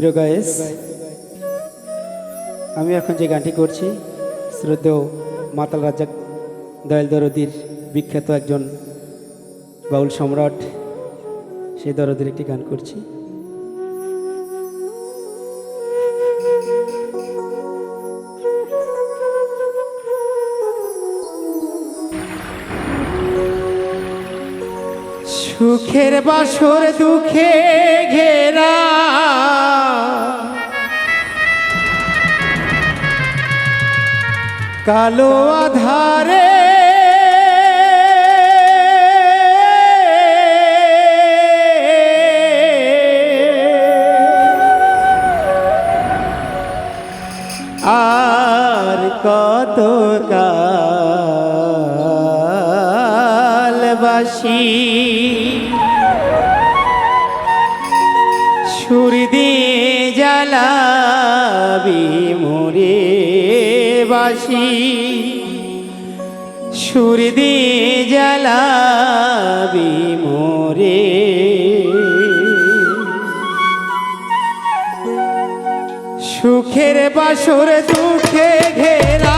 প্রিয় গায়েস, আমি এখন যে গানটি করছি, শ্রদ্ধেয় মাতাল রাজাক দয়াল দরদির বিখ্যাত একজন বাউল সম্রাট সেই দরদির একটি গান করছি। সুখের বাসর দুঃখে ঘেরা কালো আধারে। আর কত কালবাসী সুর দিয়ে জ্বালাবি। বাসি সুর দিয়ে মোরে। সুখের বাসুর দুঃখে ঘেরা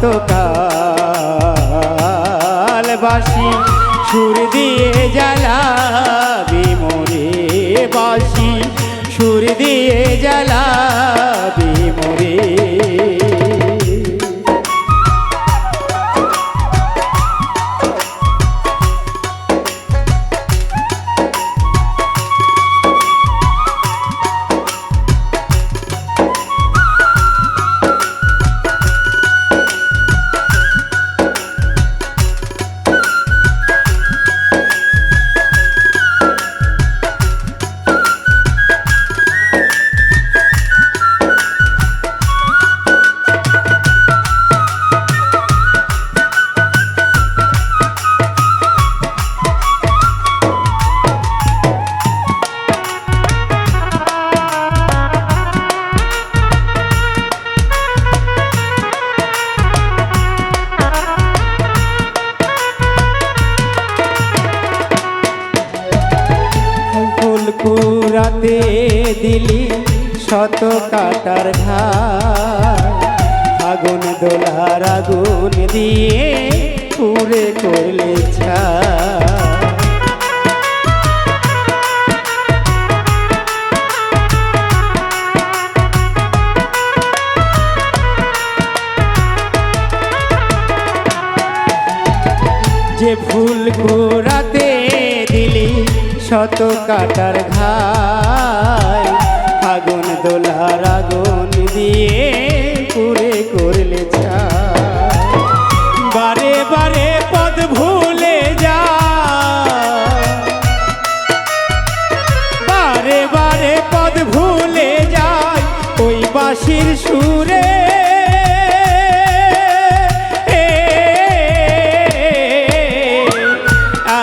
কত কাল বাসি সুর দিয়ে জ্বালাবি মোরে বাসি সুর দিয়ে জ্বালাবি মোরে দিলি শত কাটার ঘাট। আগুন দোলার আগুন দিয়ে পুরে করলে ছা যে ফুল কুড়াতে দিলি শত কাটার ঘাই সুরে।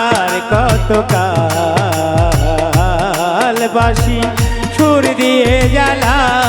আর কত কাল বাসি সুর দিয়ে জ্বালাবি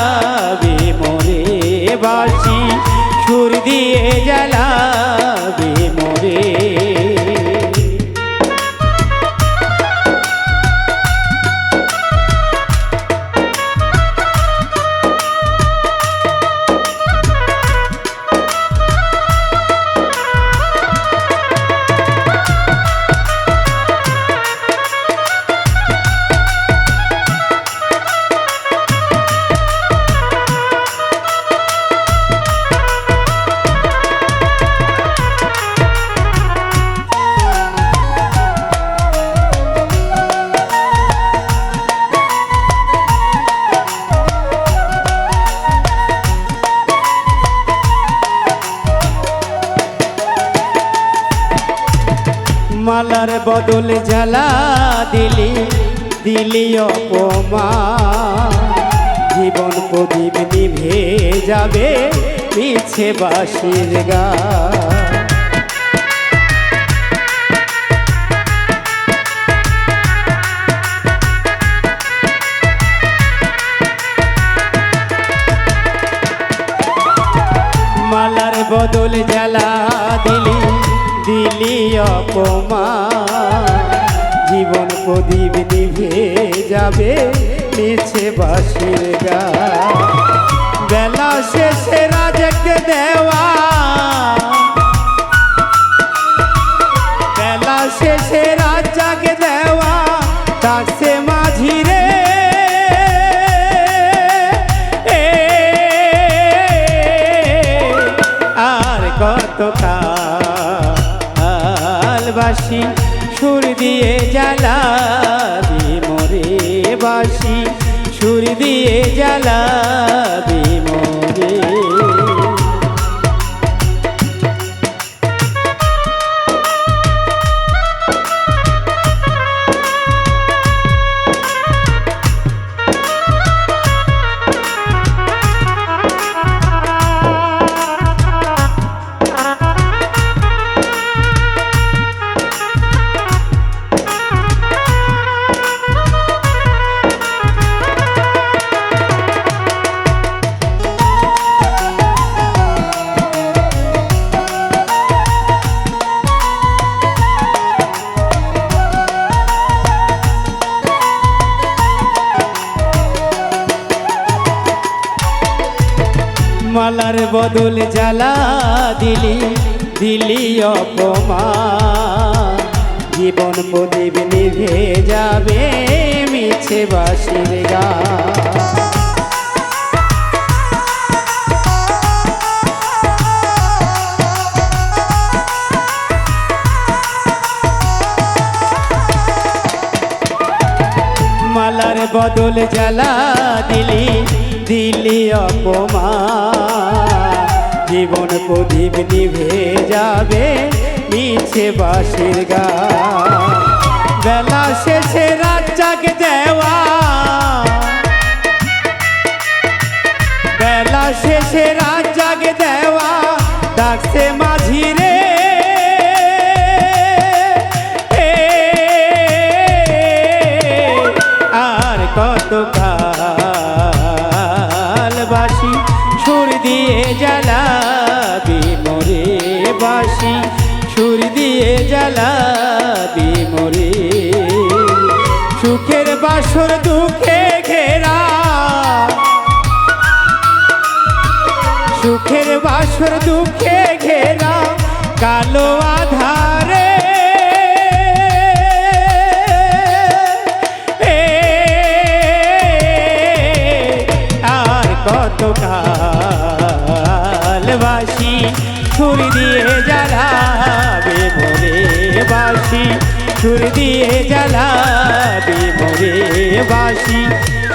বদল জ্বালা দিলি দিলি অপমা জীবন প্রদীপ নিভে যাবে মিছে বাসির গা। মালার বদল জ্বালা দিলি দিলি অপমা। যাবে নিচে বাসির গা বেলা শেষে রাজকে দেওয়া। বেলা শেষে রাজাকে দেওয়া ডাকছে মাঝি রে আর কত কালবাসি সুর দিয়ে জ্বালাবি মোরে বাসি সুর দিয়ে জ্বালাবি মোরে বদল জ্বালা দিলি দিলি অপমান। জীবন প্রদীপ নিভে যাবে মিছে বাসির গা। মালার বদল জ্বালা দিলি দিলি অপমান। জীবন প্রদীপ নিভে যাবে মিছে বাসির গা। বেলা শেষে রাজাকে দেওয়া। বেলা শেষে রাজাকে দেওয়া। ডাকছে মাঝি রে আর কত কালবাসি সুর দিয়ে জ্বালাবি বাসর দুঃখে ঘেরা। সুখের বাসর দুঃখে ঘেরা, কালো আধারে। আর কত কালবাসি সুর দিয়ে জ্বালাবে মোরে বাসি সুর দিয়ে জ্বালাবি মোরে বাসি।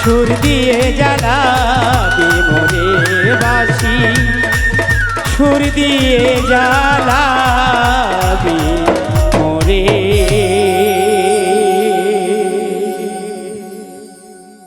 সুর দিয়ে জ্বালাবি মোরে বাসি। সুর দিয়ে জ্বালাবি জ্বালাবে